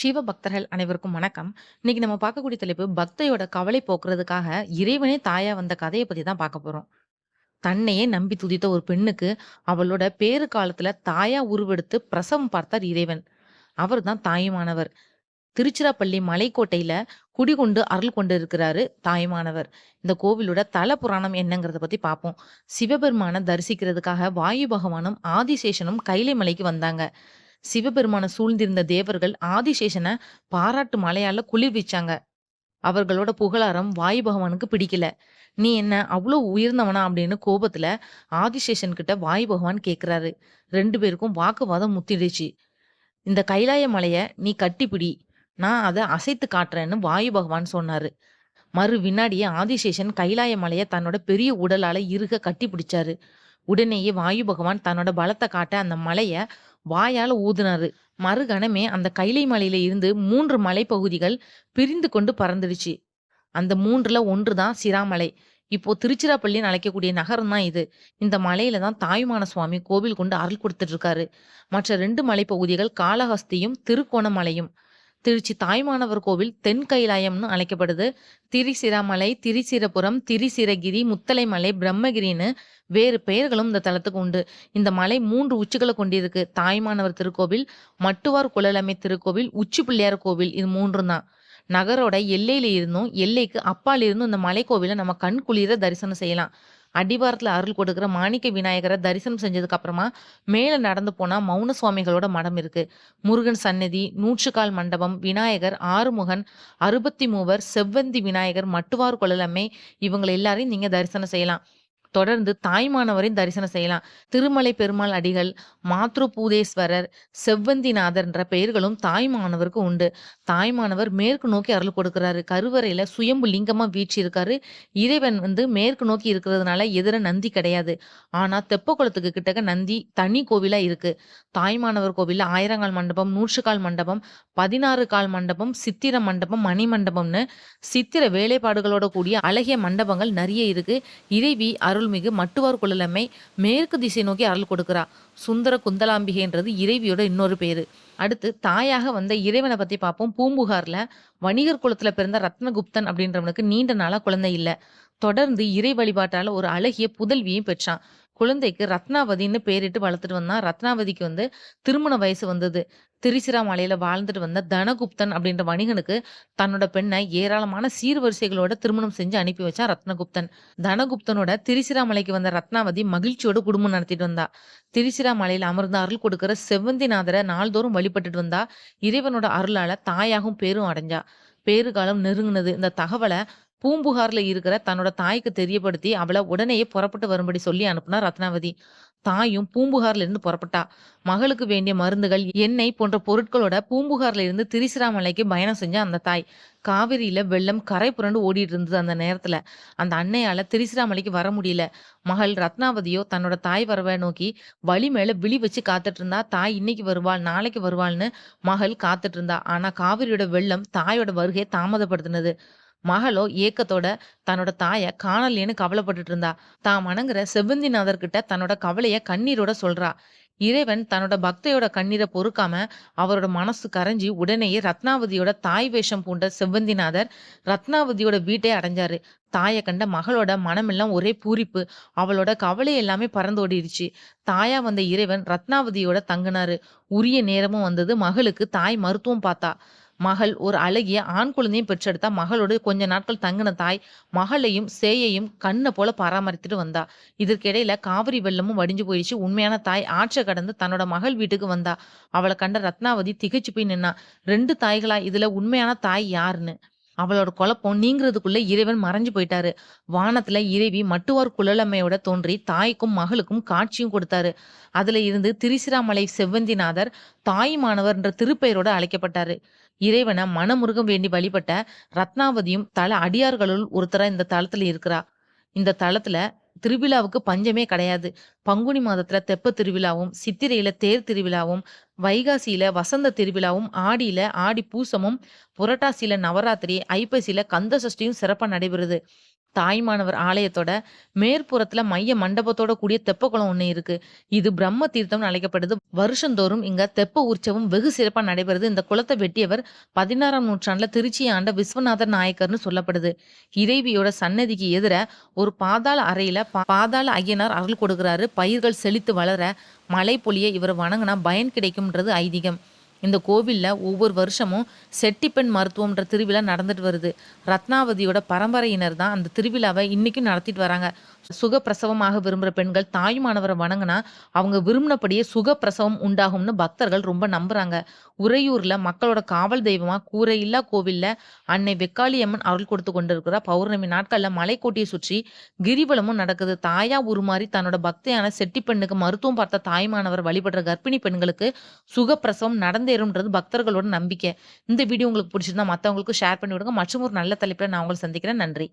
சிவ பக்தர்கள் அனைவருக்கும் வணக்கம். இன்னைக்கு நம்ம பார்க்கக்கூடிய தலைப்பு பக்தையோட கவலை போக்குறதுக்காக இறைவனே தாயா வந்த கதையை பத்தி தான் பார்க்க போறோம். தன்னையே நம்பி துதித்த ஒரு பெண்ணுக்கு அவளோட பேறு காலத்துல தாயா உருவெடுத்து பிரசவம் பார்த்தார் இறைவன். அவர் தான் தாயுமானவர். திருச்சிராப்பள்ளி மலைக்கோட்டையில குடிகொண்டு அருள் கொண்டு இருக்கிறாரு தாயுமானவர். இந்த கோவிலோட தல புராணம் என்னங்கிறத பத்தி பார்ப்போம். சிவபெருமான தரிசிக்கிறதுக்காக வாயு பகவானும், ஆதிசேஷனும் கைலை மலைக்கு வந்தாங்க. சிவபெருமான சூழ்ந்திருந்த தேவர்கள் ஆதிசேஷனை பாராட்டு மழையால குளிர்விச்சாங்க. அவர்களோட புகழாரம் வாயு பகவானுக்கு பிடிக்கல. "நீ என்ன அவ்வளோ உயர்ந்தவனா?" அப்படின்னு கோபத்துல ஆதிசேஷன் கிட்ட வாயு பகவான் கேக்குறாரு ரெண்டு பேருக்கும் வாக்குவாதம் முத்திடுச்சு. "இந்த கைலாய மலைய நீ கட்டிப்பிடி. நான் அத அசைத்து காட்டுறேன்னு" வாயு பகவான் சொன்னாரு. மறு வினாடியே ஆதிசேஷன் கைலாய மலைய தன்னோட பெரிய உடலால இருக கட்டி பிடிச்சாரு உடனேயே வாயு பகவான் தன்னோட பலத்தை காட்ட அந்த மலைய வாயால ஊதுனாரு. மறுகணமே அந்த கைலை மலையில இருந்து மூன்று மலைப்பகுதிகள் பிரிந்து கொண்டு பறந்துடுச்சு. அந்த மூன்றுல ஒன்று தான் சிராமலை. இப்போ திருச்சிராப்பள்ளின்னு அழைக்கக்கூடிய நகரம் தான் இது. இந்த மலையில தான் தாயுமான சுவாமி கோவில் கொண்டு அருள் கொடுத்துட்டு இருக்காரு. மற்ற ரெண்டு மலைப்பகுதிகள் காளஹஸ்தியும், திருக்கோணமலையும். திருச்சி தாய்மானவர் கோவில் தென் கைலாயம்னு அழைக்கப்படுது. திரிசிராமலை, திரிசிரபுரம், திரிசிரகிரி, முத்தலைமலை, பிரம்மகிரின்னு வேறு பெயர்களும் இந்த தலத்துக்கு உண்டு. இந்த மலை மூன்று உச்சிகளை கொண்டிருக்கு. தாய்மானவர் திருக்கோவில், மட்டுவார் குழலமை திருக்கோவில், உச்சி பிள்ளையார் கோவில் இது மூன்றும் தான். நகரோட எல்லையில இருந்தும், எல்லைக்கு அப்பால் இருந்தும் இந்த மலை கோவில நம்ம கண் குளிர தரிசனம் செய்யலாம். அடிவாரத்துல அருள் கொடுக்குற மாணிக்க விநாயகரை தரிசனம் செஞ்சதுக்கு அப்புறமா மேல நடந்து போனா மௌன சுவாமிகளோட மடம் இருக்கு. முருகன் சன்னதி நூற்றுக்கால் மண்டபம், விநாயகர், ஆறுமுகன், அறுபத்தி மூவர், செவ்வந்தி விநாயகர், மட்டுவார் குழலம்மை இவங்களை எல்லாரையும் நீங்க தரிசனம் செய்யலாம். தொடர்ந்து தாய்மானவரின் தரிசனம் செய்யலாம். திருமலை பெருமாள் அடிகள், மாத்ரு பூதேஸ்வரர் செவ்வந்திநாதர் என்ற பெயர்களும் தாய்மானவருக்கு உண்டு. தாய்மானவர் மேற்கு நோக்கி அருள் கொடுக்கிறாரு. கருவறையில சுயம்பு லிங்கமா வீற்றிருக்காரு. இறைவன் வந்து மேற்கு நோக்கி இருக்கிறதுனால எதிர நந்தி கிடையாது. ஆனா தெப்பக்குளத்துக்கு கிட்டக்க நந்தி தனி கோவிலா இருக்கு. தாய்மானவர் கோவில்ல ஆயிரங்கால் மண்டபம், நூற்றுக்கால் மண்டபம், 16 கால் மண்டபம், சித்திர மண்டபம், மணி மண்டபம்னு சித்திர வேலைப்பாடுகளோட கூடிய அழகிய மண்டபங்கள் நிறைய இருக்கு. இறைவி அருள்மிகு மட்டுவார் குழலம்மை மேற்கு திசை நோக்கி அருள் கொடுக்கிறா. சுந்தர குந்தலாம்பிகைன்றது இறைவியோட இன்னொரு பேரு. அடுத்து தாயாக வந்த இறைவனை பத்தி பார்ப்போம். பூம்புகார்ல வணிகர் குலத்துல பிறந்த ரத்னகுப்தன் அப்படின்றவனுக்கு நீண்ட நாளா குழந்தை இல்ல. தொடர்ந்து இறை வழிபாட்டால ஒரு அழகிய புதல்வியும் பெற்றான். குழந்தைக்கு ரத்னாவதின்னு பேரிட்டு வளர்த்துட்டு வந்தான். ரத்னாவதிக்கு வந்து திருமண வயசு வந்தது. திரிசிராமலையில வாழ்ந்துட்டு வந்த தனகுப்தன் அப்படின்ற வணிகனுக்கு தன்னோட பெண்ணை ஏராளமான சீர்வரிசைகளோட திருமணம் செஞ்சு அனுப்பி வச்சான் ரத்னகுப்தன். தனகுப்தனோட திரிசிராமலைக்கு வந்த ரத்னாவதி மகிழ்ச்சியோட குடும்பம் நடத்திட்டு வந்தா. திருச்சிராமலையில் அமர்ந்த அருள் கொடுக்கிற செவ்வந்திநாதரை நாள்தோறும் வழிபட்டுட்டு வந்தா. இறைவனோட அருளால தாயாகும் பேரும் அடைஞ்சா. பேறு காலம் நெருங்கினது இந்த தகவலை பூம்புகார்ல இருக்கிற தன்னோட தாய்க்கு தெரியப்படுத்தி அவளை உடனேயே புறப்பட்டு வரும்படி சொல்லி அனுப்புனா ரத்னாவதி. தாயும் பூம்புகார்ல இருந்து புறப்பட்டா. மகளுக்கு வேண்டிய மருந்துகள், எண்ணெய் போன்ற பொருட்களோட பூம்புகார்ல இருந்து திரிசிராமலைக்கு பயணம் செஞ்ச அந்த தாய். காவிரியில வெள்ளம் கரை புரண்டு ஓடிட்டு இருந்தது அந்த நேரத்துல. அந்த அன்னையால திரிசிராமலைக்கு வர முடியல. மகள் ரத்னாவதியோ தன்னோட தாய் வரவை நோக்கி வழி மேல விழி வச்சு காத்துட்டு இருந்தா. தாய் இன்னைக்கு வருவாள், நாளைக்கு வருவாள்னு மகள் காத்துட்டு இருந்தா. ஆனா காவிரியோட வெள்ளம் தாயோட வருகை தாமதப்படுத்தினது மகளோ ஏக்கத்தோட தன்னோட தாய காணலேன்னு கவலைப்பட்டுட்டு இருந்தா. தான் வணங்குற செவ்வந்திநாதர் கிட்ட தன்னோட கவலைய கண்ணீரோட சொல்றா. இறைவன் தன்னோட பக்தையோட கண்ணீரை பொறுக்காம அவரோட மனசு கரைஞ்சி உடனேயே ரத்னாவதியோட தாய் வேஷம் பூண்ட செவ்வந்திநாதர் ரத்னாவதியோட வீட்டை அடைஞ்சாரு. தாயை கண்ட மகளோட மனமெல்லாம் ஒரே பூரிப்பு. அவளோட கவலை எல்லாமே பறந்தோடிருச்சு. தாயா வந்த இறைவன் ரத்னாவதியோட தங்குனாரு. உரிய நேரமும் வந்தது. மகளுக்கு தாய் மருத்துவம் பார்த்தா. மகள் ஒரு அழகிய ஆண் குழந்தையும் பெற்றெடுத்தா. மகளோடு கொஞ்ச நாட்கள் தங்கின தாய் மகளையும் சேயையும் கண்ணை போல பராமரித்துட்டு வந்தா. இதற்கிடையில காவிரி வெள்ளமும் வடிஞ்சு போயிடுச்சு. உண்மையான தாய் ஆற்றை கடந்து தன்னோட மகள் வீட்டுக்கு வந்தா. அவளை கண்ட ரத்னாவதி திகைச்சு போய் நின்னா. ரெண்டு தாய்களா இதுல உண்மையான தாய் யாருன்னு. அவளோட குழப்பம் நீங்குறதுக்குள்ள இறைவன் மறைஞ்சு போயிட்டாரு. வானத்துல இறைவி மட்டுவார் குழலம்மையோட தோன்றி தாய்க்கும் மகளுக்கும் காட்சியும் கொடுத்தாரு. அதுல இருந்து திரிசிராமலை செவ்வந்திநாதர் தாயுமானவர்ன்ற திருப்பெயரோட அழைக்கப்பட்டாரு. இறைவனை மனமுருகம் வேண்டி வழிபட்ட ரத்னாவதியும் தல அடியார்களுள் ஒருத்தரா இந்த தளத்துல இருக்கிறா. இந்த தளத்துல திருவிழாவுக்கு பஞ்சமே கிடையாது. பங்குனி மாதத்துல தெப்ப திருவிழாவும், சித்திரையில தேர் திருவிழாவும், வைகாசியில வசந்த திருவிழாவும், ஆடியில ஆடி பூசமும், புரட்டாசியில நவராத்திரி, ஐப்பசியில கந்த சஷ்டியும் சிறப்பா நடைபெறுது. தாயுமானவர் ஆலயத்தோட மேற்புறத்துல மைய மண்டபத்தோட கூடிய தெப்பக்குளம் ஒன்று இருக்கு. இது பிரம்ம தீர்த்தம்னு அழைக்கப்படுது. வருஷந்தோறும் இங்க தெப்ப உற்சவம் வெகு சிறப்பா நடைபெறுது. இந்த குளத்தை வெட்டியவர் 16ஆம் நூற்றாண்டுல திருச்சி ஆண்ட விஸ்வநாதர் நாயக்கர்னு சொல்லப்படுது. இறைவியோட சன்னதிக்கு எதிர ஒரு பாதாள அறையில பாதாள ஐயனார் அருள் கொடுக்குறாரு. பயிர்கள் செழித்து வளர, மழை பொழிய இவர் வணங்கினா பயன் கிடைக்கும்ன்றது ஐதீகம். இந்த கோவில்ல ஒவ்வொரு வருஷமும் செட்டிப்பெண் மருத்துவம்ன்ற திருவிழா நடந்துட்டு வருது. ரத்னாவதியோட பரம்பரையினர் தான் அந்த திருவிழாவை இன்னைக்கும் நடத்திட்டு வராங்க. சுகப்பிரசவமாக விரும்புகிற பெண்கள் தாயுமானவரை வணங்குனா, அவங்க விரும்பினபடியே சுகப்பிரசவம் உண்டாகும்னு பக்தர்கள் ரொம்ப நம்புறாங்க. உறையூர்ல மக்களோட காவல் தெய்வமாக கூரையில்லா கோவில்ல அன்னை வெக்காளியம்மன் அருள் கொடுத்து கொண்டிருக்கிறா. பௌர்ணமி நாட்களில் மலைக்கோட்டையை சுற்றி கிரிவலமும் நடக்குது. தாயா உருமாறி தன்னோட பக்தையான செட்டிப்பெண்ணுக்கு மருத்துவம் பார்த்த தாயுமானவர வழிபடுற கர்ப்பிணி பெண்களுக்கு சுகப்பிரசவம் நடந்தேறும்ன்றது பக்தர்களோட நம்பிக்கை. இந்த வீடியோ உங்களுக்கு பிடிச்சிருந்தா மற்றவங்களுக்கும் ஷேர் பண்ணி விடுங்க. மற்றும் ஒரு நல்ல தலைப்பில் நான் உங்களை சந்திக்கிறேன். நன்றி.